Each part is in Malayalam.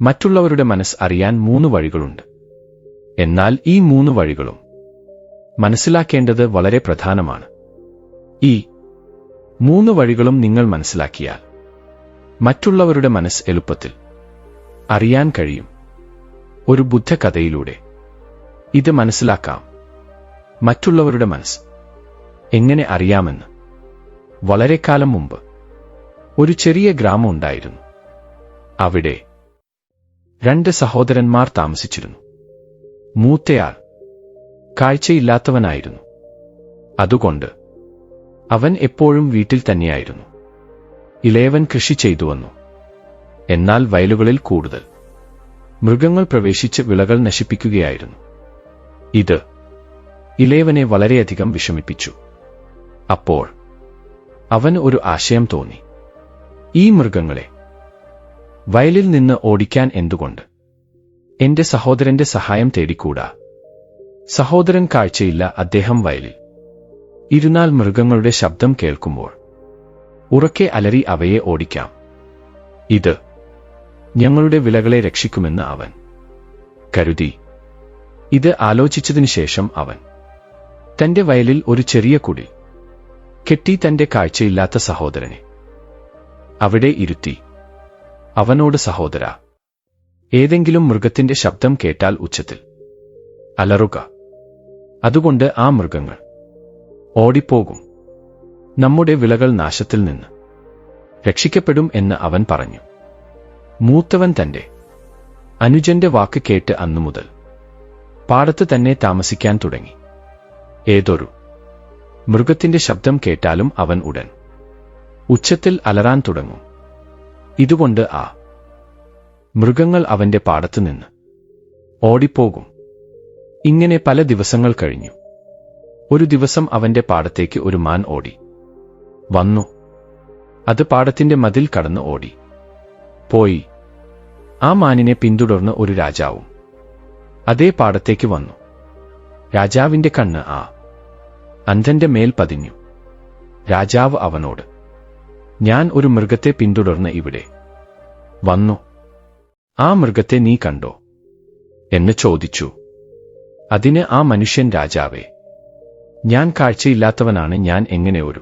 മറ്റുള്ളവരുടെ മനസ്സ് അറിയാൻ മൂന്ന് വഴികളുണ്ട്. എന്നാൽ ഈ മൂന്ന് വഴികളും മനസ്സിലാക്കേണ്ടത് വളരെ പ്രധാനമാണ്. ഈ മൂന്ന് വഴികളും നിങ്ങൾ മനസ്സിലാക്കിയാൽ മറ്റുള്ളവരുടെ മനസ്സ് എളുപ്പത്തിൽ അറിയാൻ കഴിയും. ഒരു ബുദ്ധകഥയിലൂടെ ഇത് മനസ്സിലാക്കാം. മറ്റുള്ളവരുടെ മനസ്സ് എങ്ങനെ അറിയാമെന്ന്. വളരെ കാലം മുമ്പ് ഒരു ചെറിയ ഗ്രാമം ഉണ്ടായിരുന്നു. അവിടെ രണ്ട് സഹോദരന്മാർ താമസിച്ചിരുന്നു. മൂത്തയാൾ കാഴ്ചയില്ലാത്തവനായിരുന്നു. അതുകൊണ്ട് അവൻ എപ്പോഴും വീട്ടിൽ തന്നെയായിരുന്നു. ഇളയവൻ കൃഷി ചെയ്തു വന്നു. എന്നാൽ വയലുകളിൽ കൂടുതൽ മൃഗങ്ങൾ പ്രവേശിച്ച് വിളകൾ നശിപ്പിക്കുകയായിരുന്നു. ഇത് ഇളയവനെ വളരെയധികം വിഷമിപ്പിച്ചു. അപ്പോൾ അവൻ ഒരു ആശയം തോന്നി. ഈ മൃഗങ്ങളെ വയലിൽ നിന്ന് ഓടിക്കാൻ എന്തുകൊണ്ട്? എന്റെ സഹോദരന്റെ സഹായം തേടിക്കൂടാ. സഹോദരൻ കാഴ്ചയില്ല അദ്ദേഹം വയലിൽ. ഇരുന്നാൽ മൃഗങ്ങളുടെ ശബ്ദം കേൾക്കുമ്പോൾ ഉറക്കെ അലറി അവയെ ഓടിക്കാം. ഇത് ഞങ്ങളുടെ വിലകളെ രക്ഷിക്കുമെന്ന് അവൻ കരുതി. ഇത് ആലോചിച്ചതിനു ശേഷം അവൻ തന്റെ വയലിൽ ഒരു ചെറിയ കുടി കെട്ടി തന്റെ കാഴ്ചയില്ലാത്ത സഹോദരനെ അവിടെ ഇരുത്തി അവനോട് സഹോദര ഏതെങ്കിലും മൃഗത്തിന്റെ ശബ്ദം കേട്ടാൽ ഉച്ചത്തിൽ. അലറുക. അതുകൊണ്ട് ആ മൃഗങ്ങൾ ഓടിപ്പോകും. നമ്മുടെ വിളകൾ നാശത്തിൽ നിന്ന് രക്ഷിക്കപ്പെടും എന്ന് അവൻ പറഞ്ഞു. മൂത്തവൻ തന്റെ അനുജന്റെ വാക്ക് കേട്ട് അന്നു മുതൽ പാടത്ത് തന്നെ താമസിക്കാൻ തുടങ്ങി. ഏതൊരു മൃഗത്തിന്റെ ശബ്ദം കേട്ടാലും അവൻ ഉടൻ ഉച്ചത്തിൽ അലറാൻ തുടങ്ങും. ഇതുകൊണ്ട് ആ മൃഗങ്ങൾ അവന്റെ പാടത്തുനിന്ന് ഓടിപ്പോകും. ഇങ്ങനെ പല ദിവസങ്ങൾ കഴിഞ്ഞു. ഒരു ദിവസം അവന്റെ പാടത്തേക്ക് ഒരു മാൻ ഓടി. വന്നു. അത് പാടത്തിന്റെ മതിൽ കടന്ന് ഓടി. പോയി. ആ മാനിനെ പിന്തുടർന്ന് ഒരു രാജാവും അതേ പാടത്തേക്ക് വന്നു. രാജാവിന്റെ കണ്ണ് ആ അന്ധന്റെ മേൽ പതിഞ്ഞു. രാജാവ് അവനോട് ഞാൻ ഒരു മൃഗത്തെ പിന്തുടർന്ന് ഇവിടെ വന്നു. ആ മൃഗത്തെ നീ കണ്ടോ? എന്ന് ചോദിച്ചു. അതിന് ആ മനുഷ്യൻ രാജാവേ ഞാൻ കാഴ്ചയില്ലാത്തവനാണ് ഞാൻ എങ്ങനെ ഒരു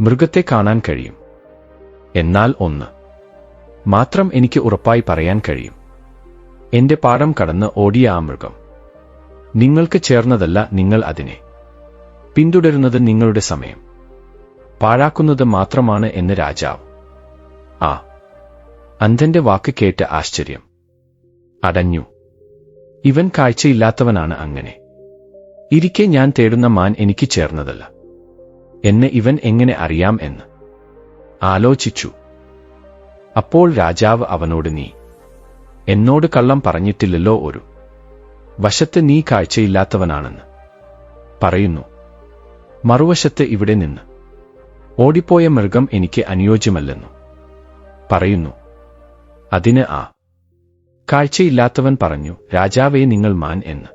മൃഗത്തെ കാണാൻ കഴിയും? എന്നാൽ ഒന്ന് മാത്രം എനിക്ക് ഉറപ്പായി പറയാൻ കഴിയും. എന്റെ പാടം കടന്ന് ഓടിയ ആ മൃഗം നിങ്ങൾക്ക് ചേർന്നതല്ല നിങ്ങൾ അതിനെ പിന്തുടരുന്നത് നിങ്ങളുടെ സമയം. പാഴാക്കുന്നത് മാത്രമാണ് എന്ന് രാജാവ്. ആ അന്ധന്റെ വാക്ക് കേട്ട് ആശ്ചര്യം. അടഞ്ഞു. ഇവൻ കാഴ്ചയില്ലാത്തവനാണ് അങ്ങനെ. ഇരിക്കെ ഞാൻ തേടുന്ന മാൻ എനിക്ക് ചേർന്നതല്ല. എന്നെ ഇവൻ എങ്ങനെ അറിയാം എന്ന്. ആലോചിച്ചു. അപ്പോൾ രാജാവ് അവനോട് നീ എന്നോട് കള്ളം പറഞ്ഞിട്ടില്ലല്ലോ ഒരു. വശത്ത് നീ കാഴ്ചയില്ലാത്തവനാണെന്ന്. പറയുന്നു. മറുവശത്ത് ഇവിടെ നിന്ന്. ഓടിപ്പോയ മൃഗം എനിക്ക് അനുയോജ്യമല്ലെന്നു. പറയുന്നു അതിന് ആ. കാഴ്ചയില്ലാത്തവൻ പറഞ്ഞു രാജാവേ നിങ്ങൾ മാൻ എന്ന്.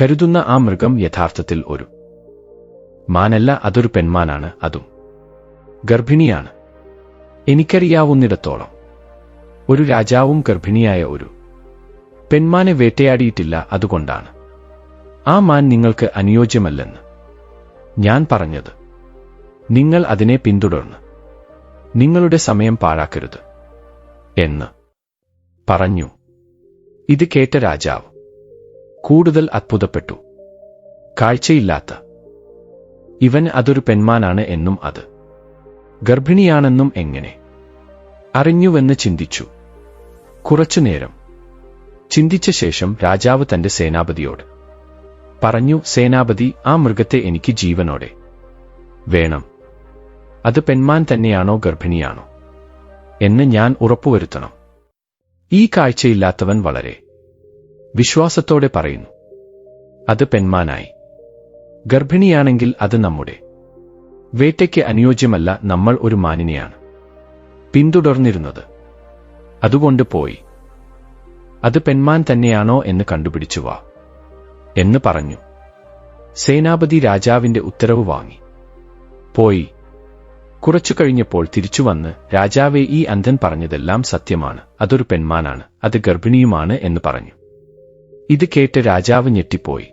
കരുതുന്ന ആ മൃഗം യഥാർത്ഥത്തിൽ ഒരു മാനല്ല അതൊരു പെൺമാനാണ് അതും ഗർഭിണിയാണ്. എനിക്കറിയാവുന്നിടത്തോളം ഒരു രാജാവും ഗർഭിണിയായ ഒരു പെൺമാനെ വേട്ടയാടിയിട്ടില്ല അതുകൊണ്ടാണ്. ആ മാൻ നിങ്ങൾക്ക് അനുയോജ്യമല്ലെന്ന് ഞാൻ പറഞ്ഞത്. നിങ്ങൾ അതിനെ പിന്തുടർന്ന് നിങ്ങളുടെ സമയം പാഴാക്കരുത് എന്ന് പറഞ്ഞു. ഇത് കേട്ട രാജാവ് കൂടുതൽ അത്ഭുതപ്പെട്ടു. കാഴ്ചയില്ലാത്ത ഇവൻ അതൊരു പെൺമാനാണ് എന്നും അത് ഗർഭിണിയാണെന്നും എങ്ങനെ അറിഞ്ഞുവെന്ന് ചിന്തിച്ചു. കുറച്ചുനേരം ചിന്തിച്ച ശേഷം രാജാവ് തന്റെ സേനാപതിയോട് പറഞ്ഞു സേനാപതി ആ മൃഗത്തെ എനിക്ക് ജീവനോടെ വേണം. അത് പെൺമാൻ തന്നെയാണോ ഗർഭിണിയാണോ? എന്ന് ഞാൻ ഉറപ്പുവരുത്തണം. ഈ കാഴ്ചയില്ലാത്തവൻ വളരെ വിശ്വാസത്തോടെ പറയുന്നു അത് പെൺമാനായി. ഗർഭിണിയാണെങ്കിൽ അത് നമ്മുടെ വേട്ടയ്ക്ക് അനുയോജ്യമല്ല നമ്മൾ ഒരു മാനിനെയാണ്. പിന്തുടർന്നിരുന്നത്. അതുകൊണ്ട് പോയി. അത് പെൺമാൻ തന്നെയാണോ എന്ന് കണ്ടുപിടിച്ചു വാ. എന്ന് പറഞ്ഞു. സേനാപതി രാജാവിന്റെ ഉത്തരവ് വാങ്ങി. പോയി. കുറച്ചു കഴിഞ്ഞപ്പോൾ തിരിച്ചുവന്ന് രാജാവെ ഈ അന്ധൻ പറഞ്ഞതെല്ലാം സത്യമാണ്. അതൊരു പെൺമാനാണ്. അത് ഗർഭിണിയുമാണ് എന്ന് പറഞ്ഞു. ഇത് കേട്ട് രാജാവ് ഞെട്ടിപ്പോയി.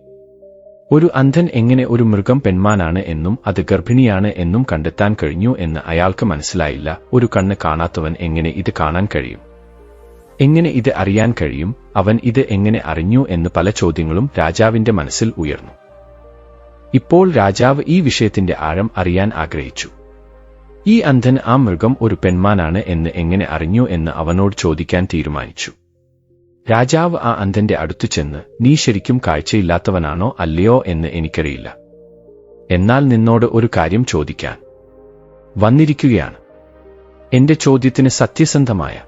ഒരു അന്ധൻ എങ്ങനെ ഒരു മൃഗം പെൺമാനാണ് എന്നും അത് ഗർഭിണിയാണ് എന്നും കണ്ടെത്താൻ കഴിഞ്ഞു എന്ന് അയാൾക്ക് മനസ്സിലായില്ല. ഒരു കണ്ണ് കാണാത്തവൻ എങ്ങനെ ഇത് കാണാൻ കഴിയും? എങ്ങനെ ഇത് അറിയാൻ കഴിയും? അവൻ ഇത് എങ്ങനെ അറിഞ്ഞു എന്ന് പല ചോദ്യങ്ങളും രാജാവിന്റെ മനസ്സിൽ ഉയർന്നു. ഇപ്പോൾ രാജാവ് ഈ വിഷയത്തിന്റെ ആഴം അറിയാൻ ആഗ്രഹിച്ചു. ഈ അന്ധൻ ആ മൃഗം ഒരു പെൺമാനാണ് എന്ന് എങ്ങനെ അറിഞ്ഞു എന്ന് അവനോട് ചോദിക്കാൻ തീരുമാനിച്ചു. രാജാവ് ആ അന്ധന്റെ അടുത്തു ചെന്ന് നീ ശരിക്കും കാഴ്ചയില്ലാത്തവനാണോ അല്ലയോ എന്ന് എനിക്കറിയില്ല. എന്നാൽ നിന്നോട് ഒരു കാര്യം ചോദിക്കാൻ. വന്നിരിക്കുകയാണ്. എന്റെ ചോദ്യത്തിന് സത്യസന്ധമായ.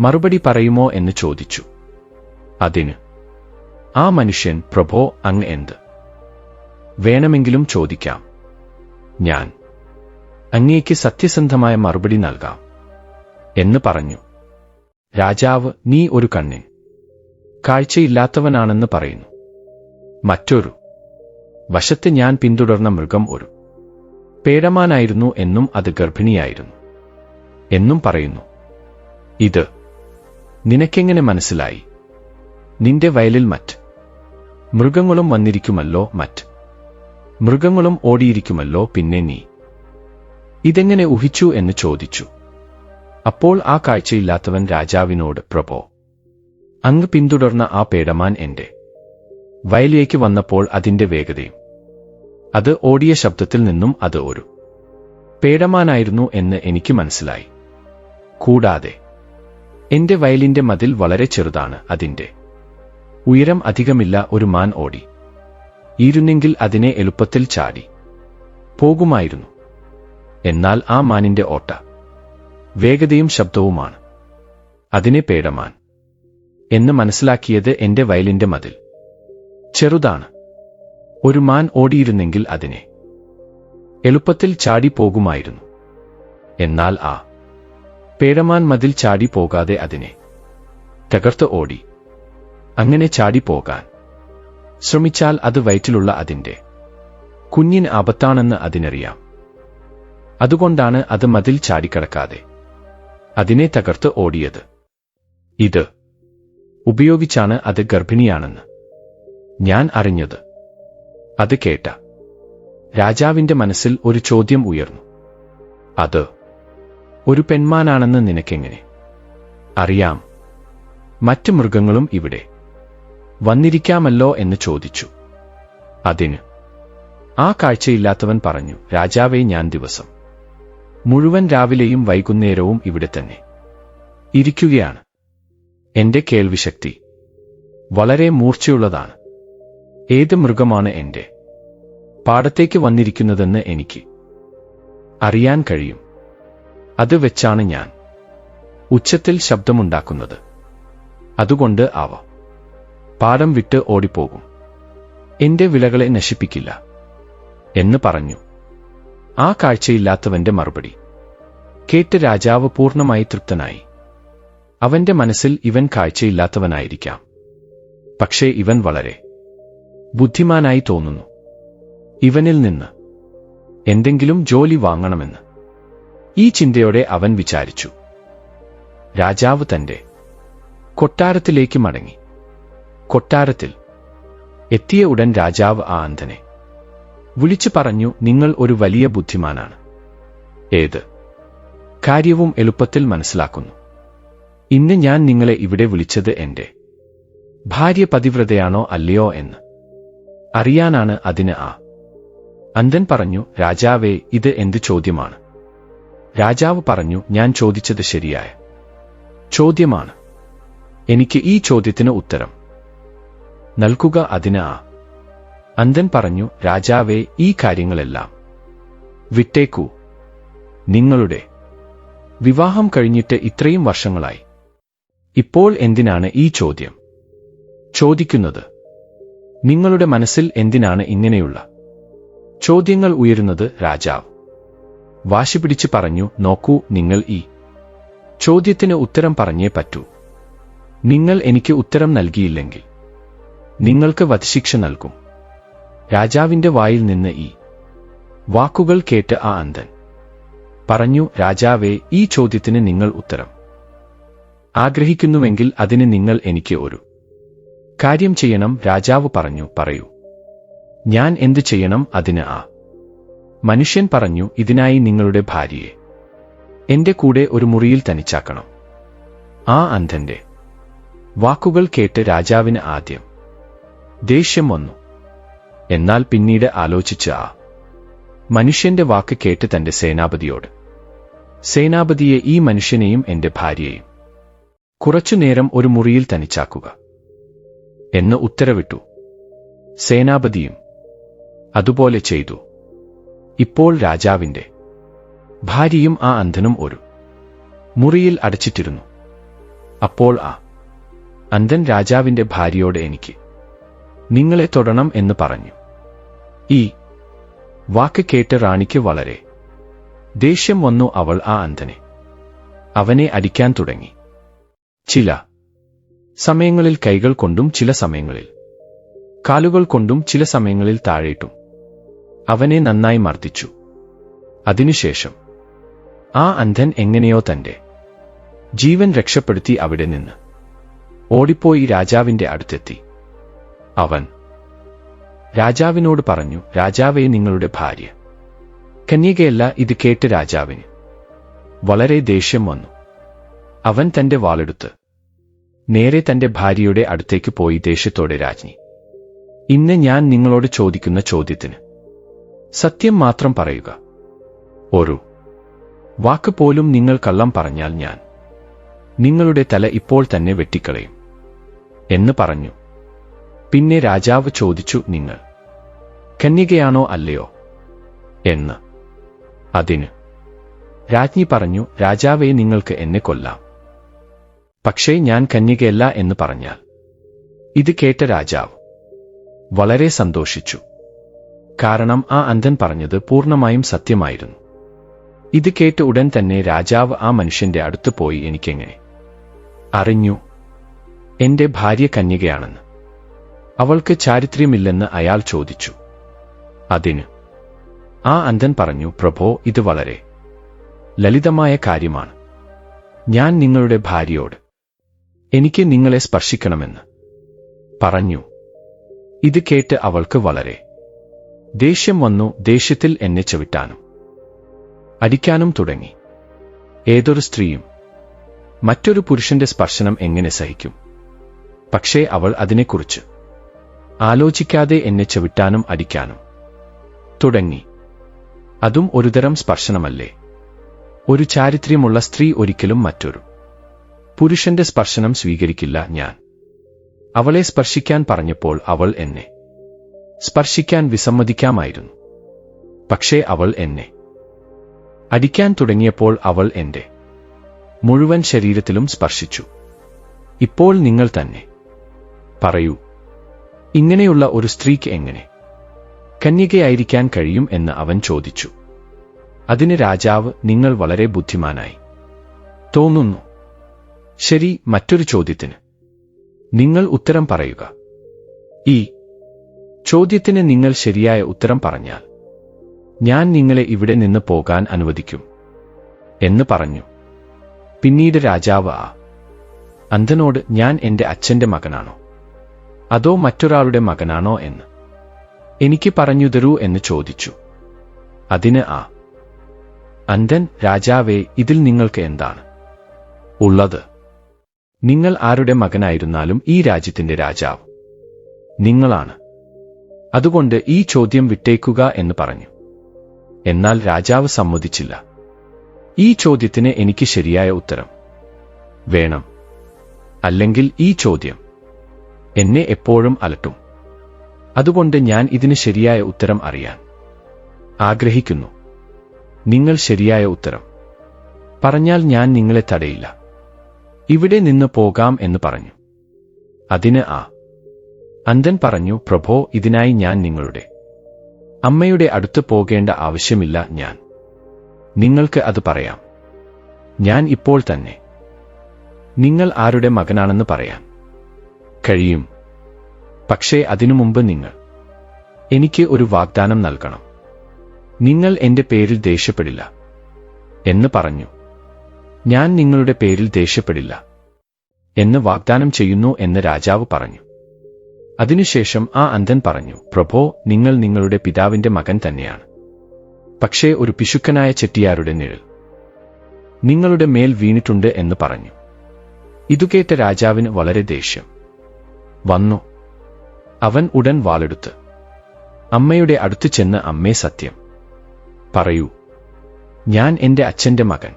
മറുപടി പറയുമോ എന്ന് ചോദിച്ചു. അതിന് ആ മനുഷ്യൻ പ്രഭോ അങ്ങ് എന്ത്? വേണമെങ്കിലും ചോദിക്കാം. ഞാൻ അങ്ങേക്ക് സത്യസന്ധമായ മറുപടി നൽകാം എന്ന് പറഞ്ഞു. രാജാവ് നീ ഒരു കണ്ണിൻ. കാഴ്ചയില്ലാത്തവനാണെന്ന് പറയുന്നു. മറ്റൊരു. വശത്ത് ഞാൻ പിന്തുടർന്ന മൃഗം ഒരു. പേടമാനായിരുന്നു എന്നും അത് ഗർഭിണിയായിരുന്നു എന്നും പറയുന്നു. ഇത്. നിനക്കെങ്ങനെ മനസ്സിലായി? നിന്റെ വയലിൽ മറ്റ്. മൃഗങ്ങളും വന്നിരിക്കുമല്ലോ മറ്റ്. മൃഗങ്ങളും ഓടിയിരിക്കുമല്ലോ പിന്നെ നീ. ഇതെങ്ങനെ ഊഹിച്ചു എന്ന് ചോദിച്ചു. അപ്പോൾ ആ കാഴ്ചയില്ലാത്തവൻ രാജാവിനോട് പ്രഭോ അങ്ങ് പിന്തുടർന്ന ആ പേടമാൻ എന്റെ. വയലിലേക്ക് വന്നപ്പോൾ അതിന്റെ വേഗതയും. അത് ഓടിയ ശബ്ദത്തിൽ നിന്നും അത് ഒരു. പേടമാനായിരുന്നു എന്ന് എനിക്ക് മനസ്സിലായി. കൂടാതെ എന്റെ വയലിന്റെ മതിൽ വളരെ ചെറുതാണ് അതിന്റെ. ഉയരം അധികമില്ല ഒരു മാൻ ഓടി. ഇരുന്നെങ്കിൽ അതിനെ എളുപ്പത്തിൽ ചാടി. പോകുമായിരുന്നു. എന്നാൽ ആ മാനിന്റെ ഓട്ട വേഗതയും ശബ്ദവുമാണ്. അതിനെ പേടമാൻ എന്ന് മനസ്സിലാക്കിയത് എന്റെ വയലിന്റെ മതിൽ. ചെറുതാണ്. ഒരു മാൻ ഓടിയിരുന്നെങ്കിൽ അതിനെ. എളുപ്പത്തിൽ ചാടി പോകുമായിരുന്നു എന്നാൽ ആ പേടമാൻ മതിൽ ചാടി പോകാതെ അതിനെ. തകർത്ത് ഓടി. അങ്ങനെ ചാടി പോകാൻ ശ്രമിച്ചാൽ അത് വയറ്റിലുള്ള അതിന്റെ. കുഞ്ഞിന് ആപത്താണെന്ന് അതിനറിയാം. അതുകൊണ്ടാണ് അത് മതിൽ ചാടിക്കടക്കാതെ. അതിനെ തകർത്ത് ഓടിയത്. ഇത് ഉപയോഗിച്ചാണ് അത് ഗർഭിണിയാണെന്ന് ഞാൻ അറിഞ്ഞത്. അത് കേട്ട. രാജാവിന്റെ മനസ്സിൽ ഒരു ചോദ്യം ഉയർന്നു. അത് ഒരു പെൺമാനാണെന്ന് നിനക്കെങ്ങനെ? അറിയാം. മറ്റ് മൃഗങ്ങളും ഇവിടെ വന്നിരിക്കാമല്ലോ എന്ന് ചോദിച്ചു. അതിന് ആ കാഴ്ചയില്ലാത്തവൻ പറഞ്ഞു രാജാവേ ഞാൻ ദിവസം മുഴുവൻ രാവിലെയും വൈകുന്നേരവും ഇവിടെ തന്നെ. ഇരിക്കുകയാണ്. എന്റെ കേൾവിശക്തി വളരെ മൂർച്ചയുള്ളതാണ്. ഏത് മൃഗമാണ് എന്റെ? പാടത്തേക്ക് വന്നിരിക്കുന്നതെന്ന് എനിക്ക് അറിയാൻ കഴിയും. അത് വെച്ചാണ് ഞാൻ ഉച്ചത്തിൽ ശബ്ദമുണ്ടാക്കുന്നത്. അതുകൊണ്ട് അവ പാടം വിട്ട് ഓടിപ്പോകും. എന്റെ വിളകളെ നശിപ്പിക്കില്ല എന്ന് പറഞ്ഞു. ആ കാഴ്ചയില്ലാത്തവന്റെ മറുപടി. കേട്ട് രാജാവ് പൂർണമായി തൃപ്തനായി. അവന്റെ മനസ്സിൽ ഇവൻ കാഴ്ചയില്ലാത്തവനായിരിക്കാം. പക്ഷേ ഇവൻ വളരെ ബുദ്ധിമാനായി തോന്നുന്നു. ഇവനിൽ നിന്ന് എന്തെങ്കിലും ജോലി വാങ്ങണമെന്ന്. ഈ ചിന്തയോടെ അവൻ വിചാരിച്ചു. രാജാവ് തന്റെ കൊട്ടാരത്തിലേക്ക് മടങ്ങി. കൊട്ടാരത്തിൽ എത്തിയ ഉടൻ രാജാവ് ആ അന്ധനെ വിളിച്ചു പറഞ്ഞു നിങ്ങൾ ഒരു വലിയ ബുദ്ധിമാനാണ്. ഏത്? കാര്യവും എളുപ്പത്തിൽ മനസ്സിലാക്കുന്നു. ഇന്ന് ഞാൻ നിങ്ങളെ ഇവിടെ വിളിച്ചത് എന്റെ ഭാര്യ പതിവ്രതയാണോ അല്ലയോ എന്ന് അറിയാനാണ് അതിന് ആ. അന്തൻ പറഞ്ഞു രാജാവേ ഇത് എന്ത് ചോദ്യമാണ്? രാജാവ് പറഞ്ഞു ഞാൻ ചോദിച്ചത് ശരിയായ ചോദ്യമാണ്. എനിക്ക് ഈ ചോദ്യത്തിന് ഉത്തരം നൽകുക അതിന് ആ അന്ധൻ പറഞ്ഞു രാജാവേ ഈ കാര്യങ്ങളെല്ലാം വിട്ടേക്കൂ. നിങ്ങളുടെ വിവാഹം കഴിഞ്ഞിട്ട് ഇത്രയും വർഷങ്ങളായി. ഇപ്പോൾ എന്തിനാണ് ഈ ചോദ്യം? ചോദിക്കുന്നത് നിങ്ങളുടെ മനസ്സിൽ എന്തിനാണ് ഇങ്ങനെയുള്ള ചോദ്യങ്ങൾ ഉയരുന്നത് രാജാവ്? വാശി പിടിച്ച് പറഞ്ഞു നോക്കൂ നിങ്ങൾ ഈ ചോദ്യത്തിന് ഉത്തരം പറഞ്ഞേ പറ്റൂ. നിങ്ങൾ എനിക്ക് ഉത്തരം നൽകിയില്ലെങ്കിൽ നിങ്ങൾക്ക് വധശിക്ഷ നൽകും. രാജാവിന്റെ വായിൽ നിന്ന് ഈ വാക്കുകൾ കേട്ട് ആ അന്ധൻ പറഞ്ഞു രാജാവേ ഈ ചോദ്യത്തിന് നിങ്ങൾ ഉത്തരം. ആഗ്രഹിക്കുന്നുവെങ്കിൽ അതിന് നിങ്ങൾ എനിക്ക് ഒരു കാര്യം ചെയ്യണം. രാജാവ് പറഞ്ഞു പറയൂ. ഞാൻ എന്തു ചെയ്യണം അതിന് ആ. മനുഷ്യൻ പറഞ്ഞു ഇതിനായി നിങ്ങളുടെ ഭാര്യയെ എന്റെ കൂടെ ഒരു മുറിയിൽ തനിച്ചാക്കണം. ആ അന്ധന്റെ വാക്കുകൾ കേട്ട് രാജാവിന് ആദ്യം ദേഷ്യം വന്നു. എന്നാൽ പിന്നീട് ആലോചിച്ച ആ മനുഷ്യന്റെ വാക്ക് കേട്ട് തന്റെ സേനാപതിയോട് സേനാപതിയെ ഈ മനുഷ്യനെയും എന്റെ ഭാര്യയെയും കുറച്ചുനേരം ഒരു മുറിയിൽ തനിച്ചാക്കുക എന്ന് ഉത്തരവിട്ടു. സേനാപതിയും അതുപോലെ ചെയ്തു. ഇപ്പോൾ രാജാവിന്റെ ഭാര്യയും ആ അന്ധനും ഒരു മുറിയിൽ അടച്ചിട്ടിരുന്നു. അപ്പോൾ ആ അന്ധൻ രാജാവിന്റെ ഭാര്യയോട് എനിക്ക് നിങ്ങളെ തൊടണം എന്ന് പറഞ്ഞു. ഈ വാക്ക് കേട്ട് റാണിക്ക് വളരെ ദേഷ്യം വന്നു അവൾ ആ അന്ധനെ. അവനെ അടിക്കാൻ തുടങ്ങി. ചില സമയങ്ങളിൽ കൈകൾ കൊണ്ടും ചില സമയങ്ങളിൽ കാലുകൾ കൊണ്ടും ചില സമയങ്ങളിൽ താഴേട്ടും അവനെ നന്നായി മർദ്ദിച്ചു. അതിനുശേഷം ആ അന്ധൻ എങ്ങനെയോ തന്റെ ജീവൻ രക്ഷപ്പെടുത്തി അവിടെ നിന്ന് ഓടിപ്പോയി രാജാവിന്റെ അടുത്തെത്തി. അവൻ രാജാവിനോട് പറഞ്ഞു രാജാവേ നിങ്ങളുടെ ഭാര്യ. കന്യകയല്ല ഇത് കേട്ട് രാജാവിന്. വളരെ ദേഷ്യം വന്നു. അവൻ തന്റെ വാളെടുത്ത് നേരെ തന്റെ ഭാര്യയുടെ അടുത്തേക്ക് പോയി ദേഷ്യത്തോടെ രാജ്ഞി ഇന്ന് ഞാൻ നിങ്ങളോട് ചോദിക്കുന്ന ചോദ്യത്തിന് സത്യം മാത്രം പറയുക. ഒരു വാക്ക് പോലും നിങ്ങൾ കള്ളം പറഞ്ഞാൽ ഞാൻ നിങ്ങളുടെ തല ഇപ്പോൾ തന്നെ വെട്ടിക്കളയും എന്ന് പറഞ്ഞു. പിന്നെ രാജാവ് ചോദിച്ചു നിങ്ങൾ കന്യകയാണോ അല്ലയോ? എന്ന്. അതിന്. രാജ്ഞി പറഞ്ഞു രാജാവെ നിങ്ങൾക്ക് എന്നെ കൊല്ലാം. പക്ഷേ ഞാൻ കന്യകയല്ല എന്ന് പറഞ്ഞാൽ. ഇത് കേട്ട രാജാവ് വളരെ സന്തോഷിച്ചു. കാരണം ആ അന്ധൻ പറഞ്ഞത് പൂർണമായും സത്യമായിരുന്നു. ഇത് കേട്ട് ഉടൻ തന്നെ രാജാവ് ആ മനുഷ്യന്റെ അടുത്ത് പോയി എനിക്കെങ്ങനെ? അറിഞ്ഞു. എന്റെ ഭാര്യ കന്യകയാണെന്ന്. അവൾക്ക് ചാരിത്ര്യമില്ലെന്ന് അയാൾ ചോദിച്ചു. അതിന് ആ അന്ധൻ പറഞ്ഞു പ്രഭോ ഇത് വളരെ ലളിതമായ കാര്യമാണ്. ഞാൻ നിങ്ങളുടെ ഭാര്യയോട് എനിക്ക് നിങ്ങളെ സ്പർശിക്കണമെന്ന് പറഞ്ഞു. ഇത് കേട്ട് അവൾക്ക് വളരെ ദേഷ്യം വന്നു ദേഷ്യത്തിൽ എന്നെ ചവിട്ടാനും അടിക്കാനും തുടങ്ങി. ഏതൊരു സ്ത്രീയും മറ്റൊരു പുരുഷന്റെ സ്പർശനം എങ്ങനെ സഹിക്കും? പക്ഷേ അവൾ അതിനെക്കുറിച്ച് ആലോചിക്കാതെ എന്നെ ചവിട്ടാനും അടിക്കാനും. തുടങ്ങി. അതും ഒരുതരം സ്പർശനമല്ലേ? ഒരു ചാരിത്ര്യമുള്ള സ്ത്രീ ഒരിക്കലും മറ്റൊരു. പുരുഷന്റെ സ്പർശനം സ്വീകരിക്കില്ല ഞാൻ. അവളെ സ്പർശിക്കാൻ പറഞ്ഞപ്പോൾ അവൾ എന്നെ. സ്പർശിക്കാൻ വിസമ്മതിക്കാമായിരുന്നു. പക്ഷേ അവൾ എന്നെ. അടിക്കാൻ തുടങ്ങിയപ്പോൾ അവൾ എന്റെ. മുഴുവൻ ശരീരത്തിലും സ്പർശിച്ചു. ഇപ്പോൾ നിങ്ങൾ തന്നെ. പറയൂ. ഇങ്ങനെയുള്ള ഒരു സ്ത്രീക്ക് എങ്ങനെ കന്യകയായിരിക്കാൻ കഴിയും എന്ന് അവൻ ചോദിച്ചു. അതിന് രാജാവ് നിങ്ങൾ വളരെ ബുദ്ധിമാനായി. തോന്നുന്നു. ശരി മറ്റൊരു ചോദ്യത്തിന്. നിങ്ങൾ ഉത്തരം പറയുക. ഈ ചോദ്യത്തിന് നിങ്ങൾ ശരിയായ ഉത്തരം പറഞ്ഞാൽ ഞാൻ നിങ്ങളെ ഇവിടെ നിന്ന് പോകാൻ അനുവദിക്കും എന്ന് പറഞ്ഞു. പിന്നീട് രാജാവ് ആ അന്ധനോട് ഞാൻ എന്റെ അച്ഛന്റെ മകനാണോ? അതോ മറ്റൊരാളുടെ മകനാണോ എന്ന്. എനിക്ക് പറഞ്ഞു തരൂ എന്ന് ചോദിച്ചു. അതിന് ആ. അന്ധൻ രാജാവേ ഇതിൽ നിങ്ങൾക്ക് എന്താണ്? ഉള്ളത്. നിങ്ങൾ ആരുടെ മകനായിരുന്നാലും ഈ രാജ്യത്തിന്റെ രാജാവ്. നിങ്ങളാണ്. അതുകൊണ്ട് ഈ ചോദ്യം വിട്ടേക്കുക എന്ന് പറഞ്ഞു. എന്നാൽ രാജാവ് സമ്മതിച്ചില്ല. ഈ ചോദ്യത്തിന് എനിക്ക് ശരിയായ ഉത്തരം വേണം. അല്ലെങ്കിൽ ഈ ചോദ്യം. എന്നെ എപ്പോഴും അലട്ടും. അതുകൊണ്ട് ഞാൻ ഇതിന് ശരിയായ ഉത്തരം അറിയാൻ ആഗ്രഹിക്കുന്നു. നിങ്ങൾ ശരിയായ ഉത്തരം. പറഞ്ഞാൽ ഞാൻ നിങ്ങളെ തടയില്ല. ഇവിടെ നിന്ന് പോകാം എന്ന് പറഞ്ഞു. അതിന് ആ. അന്തൻ പറഞ്ഞു പ്രഭോ ഇതിനായി ഞാൻ നിങ്ങളുടെ അമ്മയുടെ അടുത്ത് പോകേണ്ട ആവശ്യമില്ല ഞാൻ. നിങ്ങൾക്ക് അത് പറയാം. ഞാൻ ഇപ്പോൾ തന്നെ. നിങ്ങൾ ആരുടെ മകനാണെന്ന് പറയാൻ. കഴിയും. പക്ഷേ അതിനു മുമ്പ് നിങ്ങൾ എനിക്ക് ഒരു വാഗ്ദാനം നൽകണം. നിങ്ങൾ എന്റെ പേരിൽ ദേഷ്യപ്പെടില്ല എന്ന് പറഞ്ഞു. ഞാൻ നിങ്ങളുടെ പേരിൽ ദേഷ്യപ്പെടില്ല എന്ന് വാഗ്ദാനം ചെയ്യുന്നു എന്ന് രാജാവ് പറഞ്ഞു. അതിനുശേഷം ആ അന്ധൻ പറഞ്ഞു പ്രഭോ നിങ്ങൾ നിങ്ങളുടെ പിതാവിന്റെ മകൻ തന്നെയാണ്. പക്ഷേ ഒരു പിശുക്കനായ ചെട്ടിയാരുടെ നിഴൽ നിങ്ങളുടെ മേൽ വീണിട്ടുണ്ട് എന്ന് പറഞ്ഞു. ഇതുകേട്ട രാജാവിന് വളരെ ദേഷ്യം. വന്നു. അവൻ ഉടൻ വാളെടുത്ത്. അമ്മയുടെ അടുത്ത് ചെന്ന് അമ്മേ സത്യം. പറയൂ ഞാൻ എന്റെ അച്ഛന്റെ മകൻ.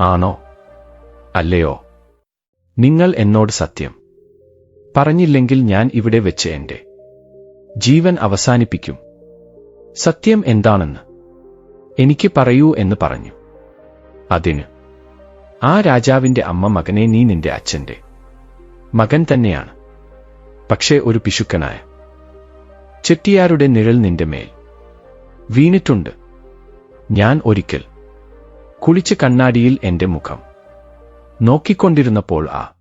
ആണോ? അല്ലയോ? നിങ്ങൾ എന്നോട് സത്യം. പറഞ്ഞില്ലെങ്കിൽ ഞാൻ ഇവിടെ വെച്ച് എന്റെ ജീവൻ അവസാനിപ്പിക്കും. സത്യം എന്താണെന്ന് എനിക്ക് പറയൂ എന്ന് പറഞ്ഞു. അതിന് ആ രാജാവിന്റെ അമ്മ മകനെ നീ നിന്റെ അച്ഛന്റെ മകൻ തന്നെയാണ്. പക്ഷേ ഒരു പിശുക്കനായ. ചെട്ടിയാരുടെ നിഴൽ നിന്റെ മേൽ. വീണിട്ടുണ്ട്. ഞാൻ ഒരിക്കൽ. കുളിച്ച് കണ്ണാടിയിൽ എന്റെ മുഖം. നോക്കിക്കൊണ്ടിരുന്നപ്പോൾ ആ.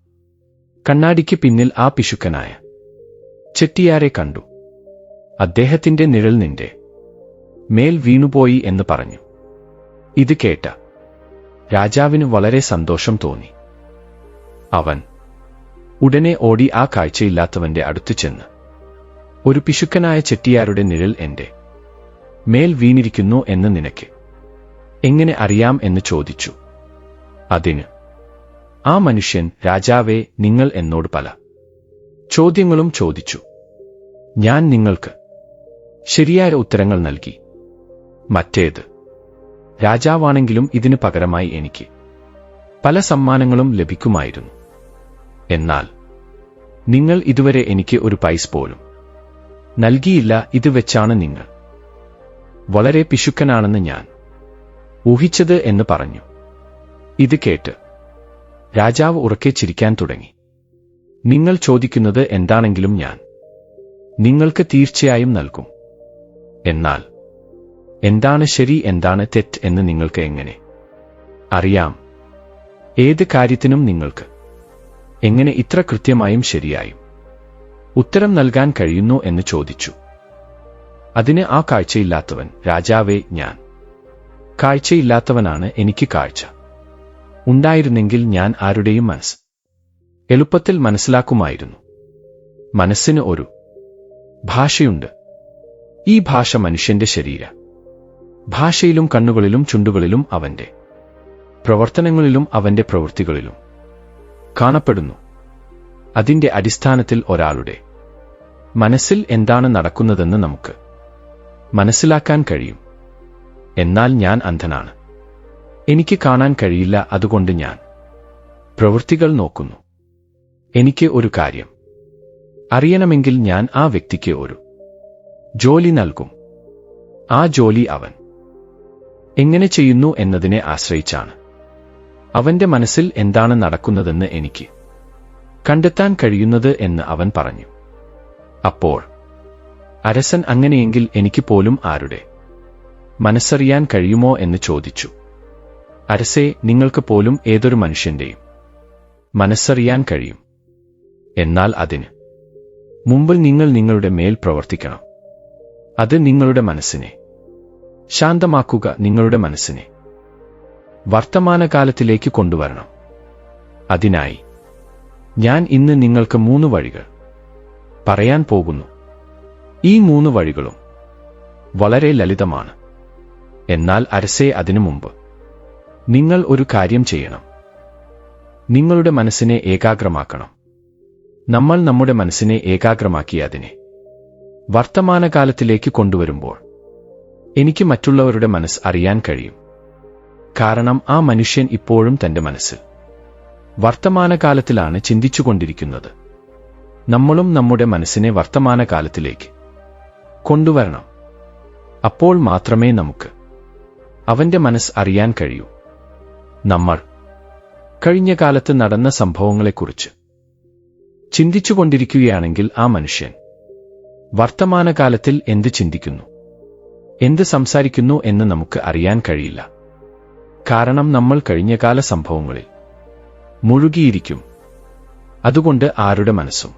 കണ്ണാടിക്ക് പിന്നിൽ ആ പിശുക്കനായ. ചെട്ടിയാരെ കണ്ടു. അദ്ദേഹത്തിന്റെ നിഴൽ നിന്റെ. മേൽ വീണുപോയി എന്ന് പറഞ്ഞു. ഇത് കേട്ട. രാജാവിന് വളരെ സന്തോഷം തോന്നി. അവൻ ഉടനെ ഓടി ആ കാഴ്ചയില്ലാത്തവന്റെ അടുത്തു ചെന്ന് ഒരു പിശുക്കനായ ചെട്ടിയാരുടെ നിഴൽ എന്റെ. മേൽ വീണിരിക്കുന്നു എന്ന് നിനക്ക്. എങ്ങനെ അറിയാം എന്ന് ചോദിച്ചു. അതിന് ആ മനുഷ്യൻ രാജാവേ നിങ്ങൾ എന്നോട് പല ചോദ്യങ്ങളും ചോദിച്ചു. ഞാൻ നിങ്ങൾക്ക് ശരിയായ ഉത്തരങ്ങൾ നൽകി. മറ്റേത് രാജാവാണെങ്കിലും ഇതിനു പകരമായി എനിക്ക് പല സമ്മാനങ്ങളും ലഭിക്കുമായിരുന്നു. എന്നാൽ നിങ്ങൾ ഇതുവരെ എനിക്ക് ഒരു പൈസ പോലും നൽകിയില്ല ഇത് വെച്ചാണ് നിങ്ങൾ വളരെ പിശുക്കനാണെന്ന് ഞാൻ ഊഹിച്ചത് എന്ന് പറഞ്ഞു. ഇത് കേട്ട് രാജാവ് ഉറക്കെ ചിരിക്കാൻ തുടങ്ങി. നിങ്ങൾ ചോദിക്കുന്നത് എന്താണെങ്കിലും ഞാൻ നിങ്ങൾക്ക് തീർച്ചയായും നൽകും. എന്നാൽ എന്താണ് ശരി എന്താണ് തെറ്റ് എന്ന് നിങ്ങൾക്ക് എങ്ങനെ അറിയാം? ഏത് കാര്യത്തിനും നിങ്ങൾക്ക് എങ്ങനെ ഇത്ര കൃത്യമായും ശരിയായും? ഉത്തരം നൽകാൻ കഴിയുന്നു എന്ന് ചോദിച്ചു. അതിന് ആ കാഴ്ചയില്ലാത്തവൻ രാജാവേ ഞാൻ. കാഴ്ചയില്ലാത്തവനാണ് എനിക്ക് കാഴ്ച. ഉണ്ടായിരുന്നെങ്കിൽ ഞാൻ ആരുടെയും മനസ്സ് എളുപ്പത്തിൽ മനസ്സിലാക്കുമായിരുന്നു. മനസ്സിന് ഒരു ഭാഷയുണ്ട്. ഈ ഭാഷ മനുഷ്യന്റെ ശരീര. ഭാഷയിലും കണ്ണുകളിലും ചുണ്ടുകളിലും അവന്റെ. പ്രവർത്തനങ്ങളിലും അവന്റെ പ്രവൃത്തികളിലും. കാണപ്പെടുന്നു. അതിന്റെ അടിസ്ഥാനത്തിൽ ഒരാളുടെ മനസ്സിൽ എന്താണ് നടക്കുന്നതെന്ന് നമുക്ക് മനസ്സിലാക്കാൻ കഴിയും. എന്നാൽ ഞാൻ അന്ധനാണ്. എനിക്ക് കാണാൻ കഴിയില്ല അതുകൊണ്ട് ഞാൻ പ്രവൃത്തികൾ നോക്കുന്നു. എനിക്ക് ഒരു കാര്യം അറിയണമെങ്കിൽ ഞാൻ ആ വ്യക്തിക്ക് ഒരു ജോലി നൽകും. ആ ജോലി അവൻ എങ്ങനെ ചെയ്യുന്നു എന്നതിനെ ആശ്രയിച്ചാണ്. അവന്റെ മനസ്സിൽ എന്താണ് നടക്കുന്നതെന്ന് എനിക്ക് കണ്ടെത്താൻ കഴിയുന്നത് എന്ന് അവൻ പറഞ്ഞു. അപ്പോൾ അരസൻ അങ്ങനെയെങ്കിൽ എനിക്ക് പോലും ആരുടെ? മനസ്സറിയാൻ കഴിയുമോ എന്ന് ചോദിച്ചു. അരസേ നിങ്ങൾക്ക് പോലും ഏതൊരു മനുഷ്യന്റെയും മനസ്സറിയാൻ കഴിയും. എന്നാൽ അതിന് മുമ്പിൽ നിങ്ങൾ നിങ്ങളുടെ മേൽ പ്രവർത്തിക്കണം. അത് നിങ്ങളുടെ മനസ്സിനെ ശാന്തമാക്കുക നിങ്ങളുടെ മനസ്സിനെ വർത്തമാനകാലത്തിലേക്ക് കൊണ്ടുവരണം. അതിനായി ഞാൻ ഇന്ന് നിങ്ങൾക്ക് മൂന്ന് വഴികൾ പറയാൻ പോകുന്നു. ഈ മൂന്ന് വഴികളും വളരെ ലളിതമാണ്. എന്നാൽ അരസേ അതിനു മുമ്പ് നിങ്ങൾ ഒരു കാര്യം ചെയ്യണം. നിങ്ങളുടെ മനസ്സിനെ ഏകാഗ്രമാക്കണം. നമ്മൾ നമ്മുടെ മനസ്സിനെ ഏകാഗ്രമാക്കി അതിനെ വർത്തമാനകാലത്തിലേക്ക് കൊണ്ടുവരുമ്പോൾ എനിക്ക് മറ്റുള്ളവരുടെ മനസ്സ് അറിയാൻ കഴിയും. കാരണം ആ മനുഷ്യൻ ഇപ്പോഴും തന്റെ മനസ്സിൽ. വർത്തമാനകാലത്തിലാണ് ചിന്തിച്ചുകൊണ്ടിരിക്കുന്നത്. നമ്മളും നമ്മുടെ മനസ്സിനെ വർത്തമാനകാലത്തിലേക്ക് കൊണ്ടുവരണം. അപ്പോൾ മാത്രമേ നമുക്ക് അവന്റെ മനസ്സ് അറിയാൻ കഴിയൂ. നമ്മൾ കഴിഞ്ഞ കാലത്ത് നടന്ന സംഭവങ്ങളെക്കുറിച്ച് ചിന്തിച്ചുകൊണ്ടിരിക്കുകയാണെങ്കിൽ ആ മനുഷ്യൻ വർത്തമാനകാലത്തിൽ എന്ത് ചിന്തിക്കുന്നു? എന്ത് സംസാരിക്കുന്നു എന്ന് നമുക്ക് അറിയാൻ കഴിയില്ല. കാരണം നമ്മൾ കഴിഞ്ഞകാല സംഭവങ്ങളിൽ മുഴുകിയിരിക്കും. അതുകൊണ്ട് ആരുടെ മനസ്സും?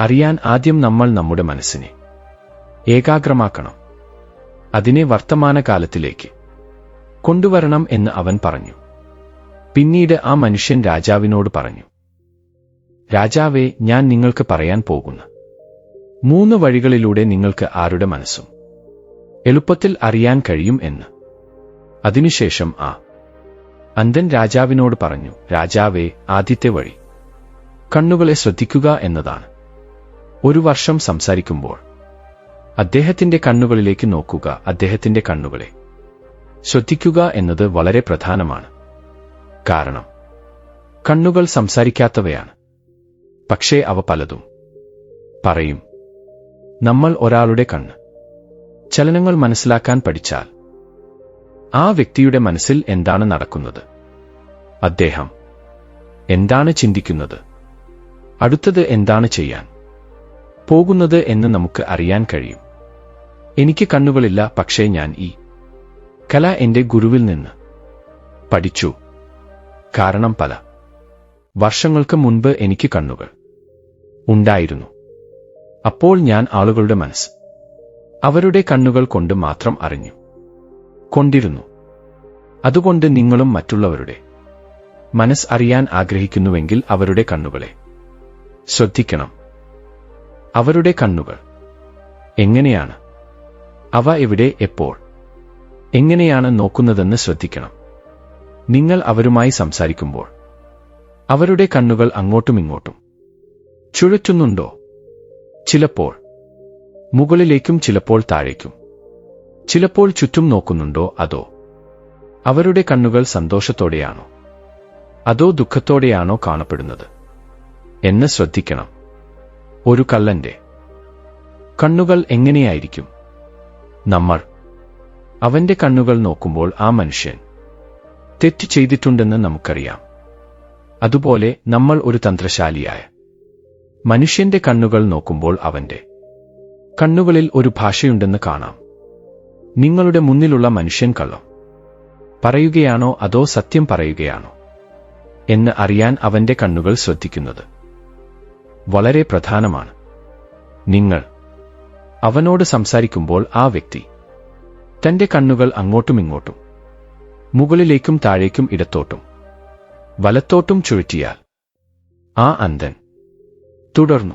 അറിയാൻ ആദ്യം നമ്മൾ നമ്മുടെ മനസ്സിനെ ഏകാഗ്രമാക്കണം. അതിനെ വർത്തമാനകാലത്തിലേക്ക് കൊണ്ടുവരണം എന്ന് അവൻ പറഞ്ഞു. പിന്നീട് ആ മനുഷ്യൻ രാജാവിനോട് പറഞ്ഞു രാജാവേ ഞാൻ നിങ്ങൾക്ക് പറയാൻ പോകുന്ന. മൂന്ന് വഴികളിലൂടെ നിങ്ങൾക്ക് ആരുടെ മനസ്സും? എളുപ്പത്തിൽ അറിയാൻ കഴിയും എന്ന്. അതിനുശേഷം ആ. അന്ധൻ രാജാവിനോട് പറഞ്ഞു രാജാവേ ആദ്യത്തെ വഴി. കണ്ണുകളെ ശ്രദ്ധിക്കുക എന്നതാണ്. ഒരു വർഷം സംസാരിക്കുമ്പോൾ അദ്ദേഹത്തിന്റെ കണ്ണുകളിലേക്ക് നോക്കുക അദ്ദേഹത്തിന്റെ കണ്ണുകളെ. ശ്രദ്ധിക്കുക എന്നത് വളരെ പ്രധാനമാണ്. കാരണം കണ്ണുകൾ സംസാരിക്കാത്തവയാണ്. പക്ഷേ അവ പലതും. പറയും നമ്മൾ ഒരാളുടെ കണ്ണ്. ചലനങ്ങൾ മനസ്സിലാക്കാൻ പഠിച്ചാൽ ആ വ്യക്തിയുടെ മനസ്സിൽ എന്താണ് നടക്കുന്നത്? അദ്ദേഹം എന്താണ് ചിന്തിക്കുന്നത്? അടുത്തത് എന്താണ് ചെയ്യാൻ? പോകുന്നത് എന്ന് നമുക്ക് അറിയാൻ കഴിയും. എനിക്ക് കണ്ണുകളില്ല പക്ഷേ ഞാൻ ഈ കല എന്റെ ഗുരുവിൽ നിന്ന് പഠിച്ചു. കാരണം പല വർഷങ്ങൾക്ക് മുൻപ് എനിക്ക് കണ്ണുകൾ ഉണ്ടായിരുന്നു. അപ്പോൾ ഞാൻ ആളുകളുടെ മനസ്സ് അവരുടെ കണ്ണുകൾ കൊണ്ട് മാത്രം അറിഞ്ഞു. കൊണ്ടിരുന്നു. അതുകൊണ്ട് നിങ്ങളും മറ്റുള്ളവരുടെ മനസ് അറിയാൻ ആഗ്രഹിക്കുന്നുവെങ്കിൽ അവരുടെ കണ്ണുകളെ ശ്രദ്ധിക്കണം. അവരുടെ കണ്ണുകൾ എങ്ങനെയാണ്? അവ എവിടെ? എപ്പോൾ? എങ്ങനെയാണ് നോക്കുന്നതെന്ന് ശ്രദ്ധിക്കണം. നിങ്ങൾ അവരുമായി സംസാരിക്കുമ്പോൾ അവരുടെ കണ്ണുകൾ അങ്ങോട്ടും ഇങ്ങോട്ടും ചുഴറ്റുന്നുണ്ടോ? ചിലപ്പോൾ മുകളിലേക്കും ചിലപ്പോൾ താഴേക്കും. ചിലപ്പോൾ ചുറ്റും നോക്കുന്നുണ്ടോ അതോ അവരുടെ കണ്ണുകൾ സന്തോഷത്തോടെയാണോ? അതോ ദുഃഖത്തോടെയാണോ കാണപ്പെടുന്നത്? എന്ന് ശ്രദ്ധിക്കണം. ഒരു കള്ളന്റെ കണ്ണുകൾ എങ്ങനെയായിരിക്കും? നമ്മൾ അവന്റെ കണ്ണുകൾ നോക്കുമ്പോൾ ആ മനുഷ്യൻ തെറ്റ് ചെയ്തിട്ടുണ്ടെന്ന് നമുക്കറിയാം. അതുപോലെ നമ്മൾ ഒരു തന്ത്രശാലിയായ മനുഷ്യന്റെ കണ്ണുകൾ നോക്കുമ്പോൾ അവന്റെ കണ്ണുകളിൽ ഒരു ഭാഷയുണ്ടെന്ന് കാണാം. നിങ്ങളുടെ മുന്നിലുള്ള മനുഷ്യൻ കള്ളം പറയുകയാണോ അതോ സത്യം പറയുകയാണോ എന്ന് അറിയാൻ അവന്റെ കണ്ണുകൾ ശ്രദ്ധിക്കുന്നത് വളരെ പ്രധാനമാണ്. നിങ്ങൾ അവനോട് സംസാരിക്കുമ്പോൾ ആ വ്യക്തി തന്റെ കണ്ണുകൾ അങ്ങോട്ടും ഇങ്ങോട്ടും മുകളിലേക്കും താഴേക്കും ഇടത്തോട്ടും വലത്തോട്ടും ചുഴറ്റിയാൽ ആ അന്ധൻ തുടർന്നു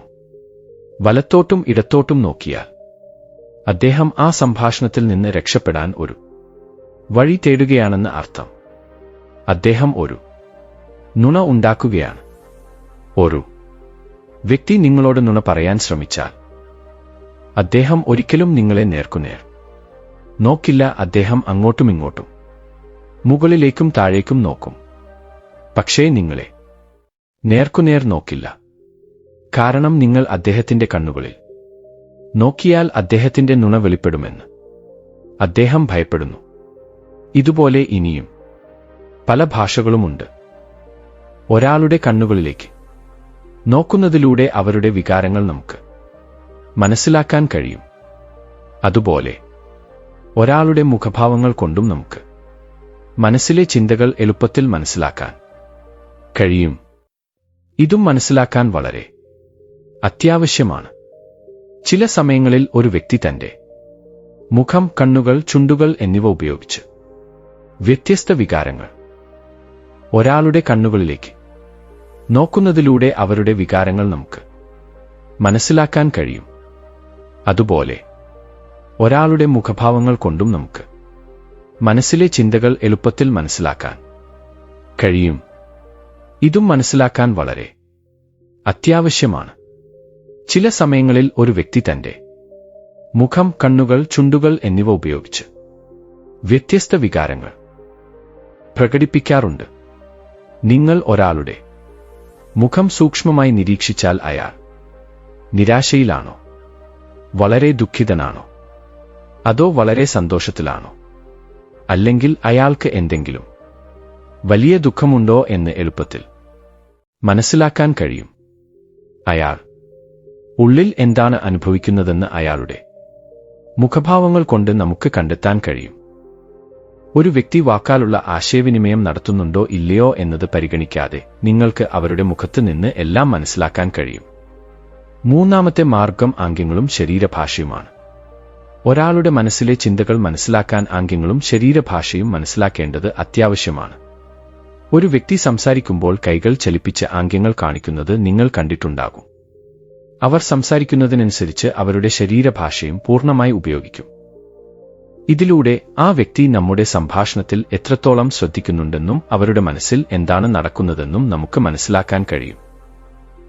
വലത്തോട്ടും ഇടത്തോട്ടും നോക്കിയാൽ അദ്ദേഹം ആ സംഭാഷണത്തിൽ നിന്ന് രക്ഷപ്പെടാൻ ഒരു വഴി തേടുകയാണെന്ന് അർത്ഥം. അദ്ദേഹം ഒരു നുണ ഉണ്ടാക്കുകയാണ്. ഒരു വ്യക്തി നിങ്ങളോട് നുണ പറയാൻ ശ്രമിച്ചാൽ അദ്ദേഹം ഒരിക്കലും നിങ്ങളെ നേർക്കുനേർ. നോക്കില്ല അദ്ദേഹം അങ്ങോട്ടും ഇങ്ങോട്ടും മുകളിലേക്കും താഴേക്കും നോക്കും. പക്ഷേ നിങ്ങളെ നേർക്കുനേർ നോക്കില്ല. കാരണം നിങ്ങൾ അദ്ദേഹത്തിന്റെ കണ്ണുകളിൽ നോക്കിയാൽ അദ്ദേഹത്തിന്റെ നുണ വെളിപ്പെടുമെന്ന്. അദ്ദേഹം ഭയപ്പെടുന്നു. ഇതുപോലെ ഇനിയും. പല ഭാഷകളുമുണ്ട്. ഒരാളുടെ കണ്ണുകളിലേക്ക്. നോക്കുന്നതിലൂടെ അവരുടെ വികാരങ്ങൾ നമുക്ക് മനസ്സിലാക്കാൻ കഴിയും. അതുപോലെ ഒരാളുടെ മുഖഭാവങ്ങൾ കൊണ്ടും നമുക്ക് മനസ്സിലെ ചിന്തകൾ എളുപ്പത്തിൽ മനസ്സിലാക്കാൻ കഴിയും. ഇതും മനസ്സിലാക്കാൻ വളരെ അത്യാവശ്യമാണ്. ചില സമയങ്ങളിൽ ഒരു വ്യക്തി തന്റെ മുഖം കണ്ണുകൾ ചുണ്ടുകൾ എന്നിവ ഉപയോഗിച്ച് വ്യത്യസ്ത വികാരങ്ങൾ ഒരാളുടെ കണ്ണുകളിലേക്ക് നോക്കുന്നതിലൂടെ അവരുടെ വികാരങ്ങൾ നമുക്ക് മനസ്സിലാക്കാൻ കഴിയും. അതുപോലെ ഒരാളുടെ മുഖഭാവങ്ങൾ കൊണ്ടും നമുക്ക് മനസ്സിലെ ചിന്തകൾ എളുപ്പത്തിൽ മനസ്സിലാക്കാൻ കഴിയും. ഇതും മനസ്സിലാക്കാൻ വളരെ അത്യാവശ്യമാണ്. ചില സമയങ്ങളിൽ ഒരു വ്യക്തി തന്റെ മുഖം കണ്ണുകൾ ചുണ്ടുകൾ എന്നിവ ഉപയോഗിച്ച് വ്യത്യസ്ത വികാരങ്ങൾ പ്രകടിപ്പിക്കാറുണ്ട്. നിങ്ങൾ ഒരാളുടെ മുഖം സൂക്ഷ്മമായി നിരീക്ഷിച്ചാൽ അയാൾ നിരാശയിലാണോ? വളരെ ദുഃഖിതനാണോ? അതോ വളരെ സന്തോഷത്തിലാണോ? അല്ലെങ്കിൽ അയാൾക്ക് എന്തെങ്കിലും വലിയ ദുഃഖമുണ്ടോ എന്ന് എളുപ്പത്തിൽ മനസ്സിലാക്കാൻ കഴിയും. അയാൾ ഉള്ളിൽ എന്താണ് അനുഭവിക്കുന്നതെന്ന് അയാളുടെ മുഖഭാവങ്ങൾ കൊണ്ട് നമുക്ക് കണ്ടെത്താൻ കഴിയും. ഒരു വ്യക്തി വാക്കാലുള്ള ആശയവിനിമയം നടത്തുന്നുണ്ടോ ഇല്ലയോ എന്നത് പരിഗണിക്കാതെ നിങ്ങൾക്ക് അവരുടെ മുഖത്ത് നിന്ന് എല്ലാം മനസ്സിലാക്കാൻ കഴിയും. മൂന്നാമത്തെ മാർഗം ആംഗ്യങ്ങളും ശരീരഭാഷയുമാണ്. ഒരാളുടെ മനസ്സിലെ ചിന്തകൾ മനസ്സിലാക്കാൻ ആംഗ്യങ്ങളും ശരീരഭാഷയും മനസ്സിലാക്കേണ്ടത് അത്യാവശ്യമാണ്. ഒരു വ്യക്തി സംസാരിക്കുമ്പോൾ കൈകൾ ചലിപ്പിച്ച് ആംഗ്യങ്ങൾ കാണിക്കുന്നത് നിങ്ങൾ കണ്ടിട്ടുണ്ടാകും. അവർ സംസാരിക്കുന്നതിനനുസരിച്ച് അവരുടെ ശരീരഭാഷയും പൂർണമായി ഉപയോഗിക്കും. ഇതിലൂടെ ആ വ്യക്തി നമ്മുടെ സംഭാഷണത്തിൽ എത്രത്തോളം ശ്രദ്ധിക്കുന്നുണ്ടെന്നും അവരുടെ മനസ്സിൽ എന്താണ് നടക്കുന്നതെന്നും നമുക്ക് മനസ്സിലാക്കാൻ കഴിയും.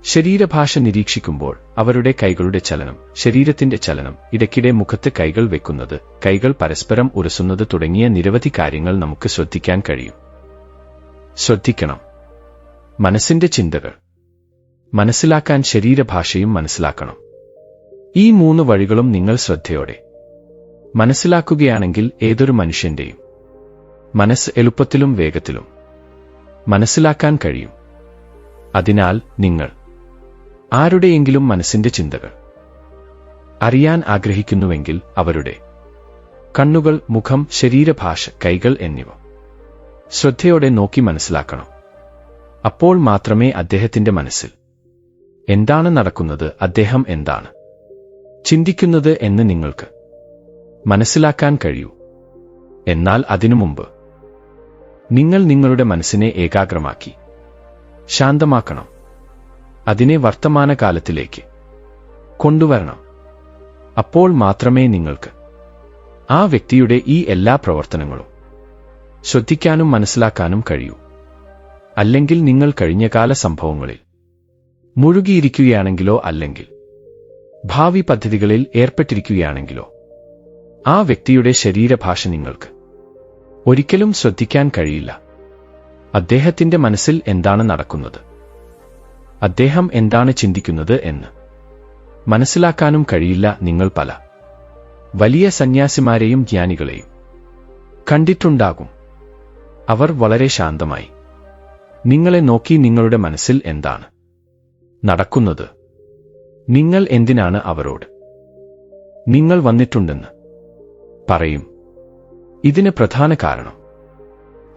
ശരീരഭാഷ നിരീക്ഷിക്കുമ്പോൾ അവരുടെ കൈകളുടെ ചലനം ശരീരത്തിന്റെ ചലനം ഇടയ്ക്കിടെ മുഖത്ത് കൈകൾ വെക്കുന്നത് കൈകൾ പരസ്പരം ഉരസുന്നത് തുടങ്ങിയ നിരവധി കാര്യങ്ങൾ നമുക്ക് ശ്രദ്ധിക്കാൻ കഴിയും. ശ്രദ്ധിക്കണം. മനസ്സിന്റെ ചിന്തകൾ. മനസ്സിലാക്കാൻ ശരീരഭാഷയും മനസ്സിലാക്കണം. ഈ മൂന്ന് വഴികളും നിങ്ങൾ ശ്രദ്ധയോടെ മനസ്സിലാക്കുകയാണെങ്കിൽ ഏതൊരു മനുഷ്യന്റെയും മനസ്സ് എളുപ്പത്തിലും വേഗത്തിലും മനസ്സിലാക്കാൻ കഴിയും. അതിനാൽ നിങ്ങൾ ആരുടെയെങ്കിലും മനസ്സിന്റെ ചിന്തകൾ അറിയാൻ ആഗ്രഹിക്കുന്നുവെങ്കിൽ അവരുടെ കണ്ണുകൾ മുഖം ശരീരഭാഷ കൈകൾ എന്നിവ ശ്രദ്ധയോടെ നോക്കി മനസ്സിലാക്കണം. അപ്പോൾ മാത്രമേ അദ്ദേഹത്തിന്റെ മനസ്സിൽ എന്താണ് നടക്കുന്നത്? അദ്ദേഹം എന്താണ്? ചിന്തിക്കുന്നത് എന്ന് നിങ്ങൾക്ക് മനസ്സിലാക്കാൻ കഴിയൂ. എന്നാൽ അതിനു മുമ്പ് നിങ്ങൾ നിങ്ങളുടെ മനസ്സിനെ ഏകാഗ്രമാക്കി ശാന്തമാക്കണം. അതിനെ വർത്തമാനകാലത്തിലേക്ക് കൊണ്ടുവരണം. അപ്പോൾ മാത്രമേ നിങ്ങൾക്ക് ആ വ്യക്തിയുടെ ഈ എല്ലാ പ്രവർത്തനങ്ങളും ശ്രദ്ധിക്കാനും മനസ്സിലാക്കാനും കഴിയൂ. അല്ലെങ്കിൽ നിങ്ങൾ കഴിഞ്ഞകാല സംഭവങ്ങളിൽ മുഴുകിയിരിക്കുകയാണെങ്കിലോ അല്ലെങ്കിൽ ഭാവി പദ്ധതികളിൽ ഏർപ്പെട്ടിരിക്കുകയാണെങ്കിലോ ആ വ്യക്തിയുടെ ശരീരഭാഷ നിങ്ങൾക്ക് ഒരിക്കലും ശ്രദ്ധിക്കാൻ കഴിയില്ല. അദ്ദേഹത്തിന്റെ മനസ്സിൽ എന്താണ് നടക്കുന്നത്? അദ്ദേഹം എന്താണ് ചിന്തിക്കുന്നത് എന്ന് മനസ്സിലാക്കാനും കഴിയില്ല നിങ്ങൾ പല വലിയ സന്യാസിമാരെയും ജ്ഞാനികളെയും കണ്ടിട്ടുണ്ടാകും. അവർ വളരെ ശാന്തമായി നിങ്ങളെ നോക്കി നിങ്ങളുടെ മനസ്സിൽ എന്താണ്? നടക്കുന്നത്. നിങ്ങൾ എന്തിനാണ് അവരോട്? നിങ്ങൾ വന്നിട്ടുണ്ടെന്ന് പറയും. ഇതിന് പ്രധാന കാരണം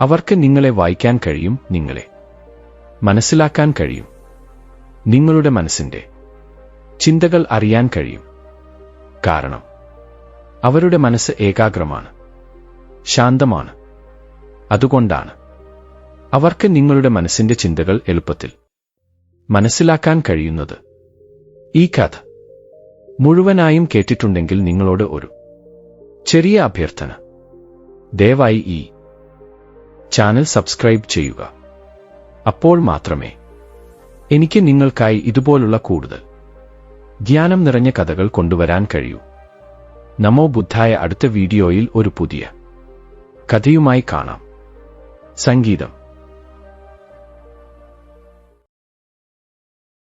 അവർക്ക് നിങ്ങളെ വായിക്കാൻ കഴിയും നിങ്ങളെ മനസ്സിലാക്കാൻ കഴിയും നിങ്ങളുടെ മനസ്സിന്റെ ചിന്തകൾ അറിയാൻ കഴിയും. കാരണം അവരുടെ മനസ്സ് ഏകാഗ്രമാണ് ശാന്തമാണ്. അതുകൊണ്ടാണ് അവർക്ക് നിങ്ങളുടെ മനസ്സിന്റെ ചിന്തകൾ എളുപ്പത്തിൽ മനസ്സിലാക്കാൻ കഴിയുന്നത്. ഈ കഥ മുഴുവനായും കേട്ടിട്ടുണ്ടെങ്കിൽ നിങ്ങളോട് ഒരു ചെറിയ അഭ്യർത്ഥന. ദയവായി ഈ ചാനൽ സബ്സ്ക്രൈബ് ചെയ്യുക. അപ്പോൾ മാത്രമേ എനിക്ക് നിങ്ങൾക്കായി ഇതുപോലുള്ള കൂടുതൽ ധ്യാനം നിറഞ്ഞ കഥകൾ കൊണ്ടുവരാൻ കഴിയൂ. നമോ ബുദ്ധായ അടുത്ത വീഡിയോയിൽ ഒരു പുതിയ കഥയുമായി കാണാം. സംഗീതം